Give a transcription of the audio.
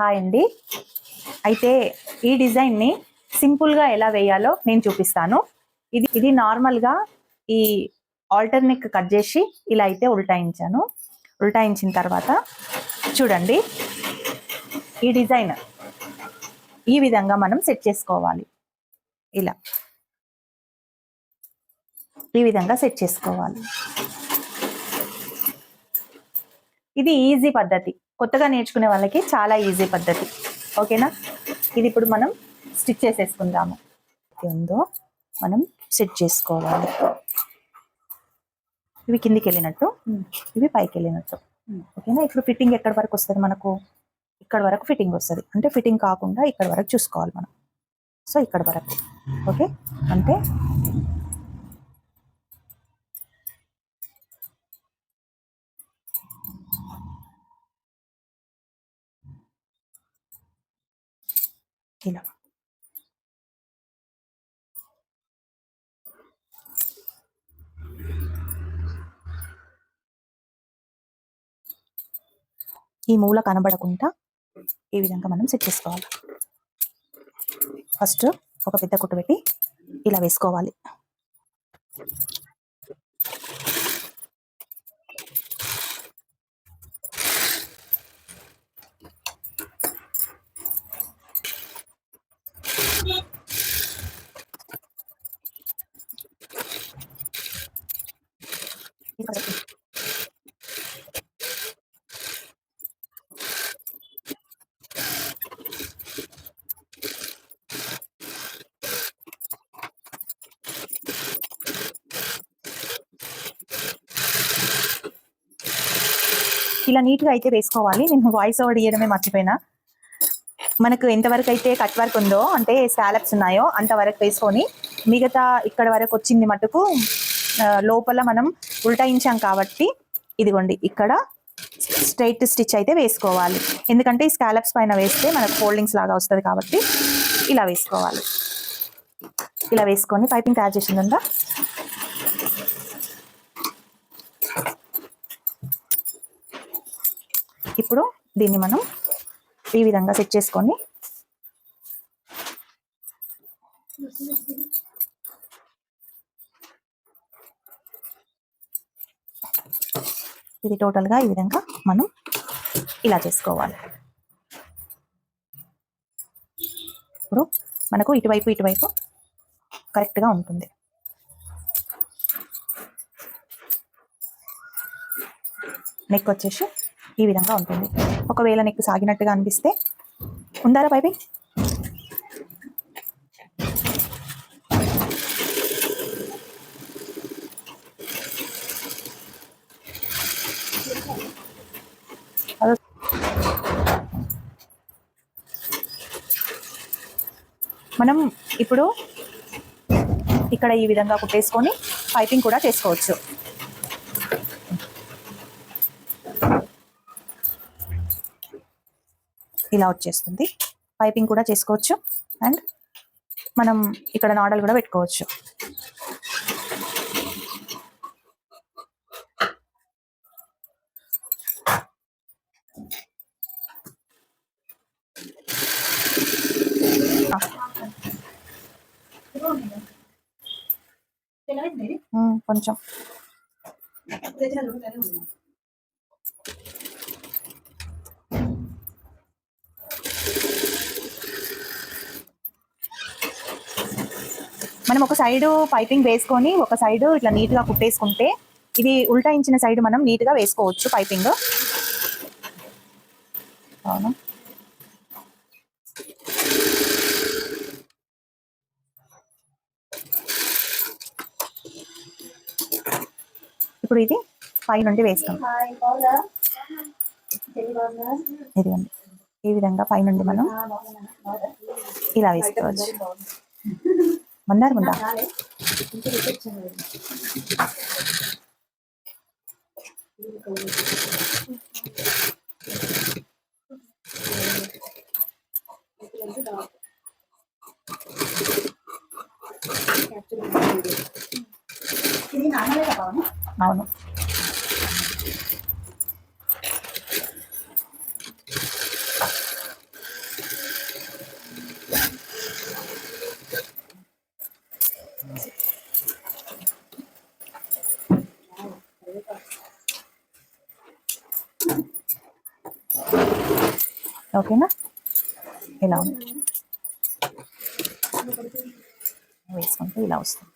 Hi అండి. అయితే ఈ డిజైన్ని సింపుల్గా ఎలా వేయాలో నేను చూపిస్తాను. ఇది ఇది నార్మల్గా ఈ ఆల్టర్నిక్ కట్ చేసి ఇలా అయితే ఉల్టాయించాను. ఉల్టాయించిన తర్వాత చూడండి ఈ డిజైన్ ఈ విధంగా మనం సెట్ చేసుకోవాలి. ఇలా ఈ విధంగా సెట్ చేసుకోవాలి. ఇది ఈజీ పద్ధతి. కొత్తగా నేర్చుకునే వాళ్ళకి చాలా ఈజీ పద్ధతి. ఓకేనా? ఇది ఇప్పుడు మనం స్టిచ్ చేసేసుకుందాము. ఉందో మనం సెట్ చేసుకోవాలి. ఇవి కిందికి వెళ్ళినట్టు. ఇవి పైకి వెళ్ళినట్టు. ఓకేనా? ఇప్పుడు ఫిట్టింగ్ ఎక్కడి వరకు వస్తుంది మనకు? ఇక్కడ వరకు ఫిట్టింగ్ వస్తుంది. అంటే ఫిట్టింగ్ కాకుండా ఇక్కడ వరకు చూసుకోవాలి మనం. సో ఇక్కడ వరకు. ఓకే? అంటే ఇలా ఈ మూల కనబడకుండా ఈ విధంగా మనం సెట్ చేసుకోవాలి. ఫస్ట్ ఒక పెద్ద కుట్టు పెట్టి ఇలా వేసుకోవాలి. ఇలా నీట్గా అయితే వేసుకోవాలి. నేను వాయిస్ ఓవర్ ఇవ్వడమే మర్చిపోయినా. మనకు ఎంతవరకు అయితే కట్ వర్క్ ఉందో అంటే స్కాలప్స్ ఉన్నాయో అంతవరకు వేసుకొని మిగతా ఇక్కడ వరకు వచ్చింది మటుకు లోపల మనం ఉల్టాయించాం కాబట్టి ఇదిగోండి ఇక్కడ స్ట్రైట్ స్టిచ్ అయితే వేసుకోవాలి. ఎందుకంటే ఈ స్కాలప్స్ పైన వేస్తే మనకు ఫోల్డింగ్స్ లాగా వస్తుంది కాబట్టి ఇలా వేసుకోవాలి. ఇలా వేసుకొని పైపింగ్ తయారు చేసింది ఉందా ఇప్పుడు దీన్ని మనం ఈ విధంగా సెట్ చేసుకొని ఇది టోటల్గా ఈ విధంగా మనం ఇలా చేసుకోవాలి. ఇప్పుడు మనకు ఇటువైపు ఇటువైపు కరెక్ట్గా ఉంటుంది. నెక్ వచ్చేసి ఈ విధంగా ఉంటుంది. ఒకవేళ నెక్ సాగినట్టుగా అనిపిస్తే ఉందారా పైపింగ్ మనం ఇప్పుడు ఇక్కడ ఈ విధంగా కుట్టేసుకొని పైపింగ్ కూడా చేసుకోవచ్చు. ఇలా వచ్చేస్తుంది పైపింగ్ కూడా చేసుకోవచ్చు. అండ్ మనం ఇక్కడ నాడల్ కూడా పెట్టుకోవచ్చు. కొంచెం. మనం ఒక సైడ్ పైపింగ్ వేసుకొని ఒక సైడ్ ఇట్లా నీట్గా కుట్టేసుకుంటే ఇది ఉల్టాయించిన సైడ్ మనం నీట్గా వేసుకోవచ్చు పైపింగ్. అవును? ఇప్పుడు ఇది పై నుండి వేస్తాం. ఇదిగోండి. ఈ విధంగా పై నుండి మనం ఇలా వేసుకోవచ్చు. మందారు ముందా అవును ఓకేనా? ఇలా ఉంది. వేసుకుంటే ఇలా వస్తుంది.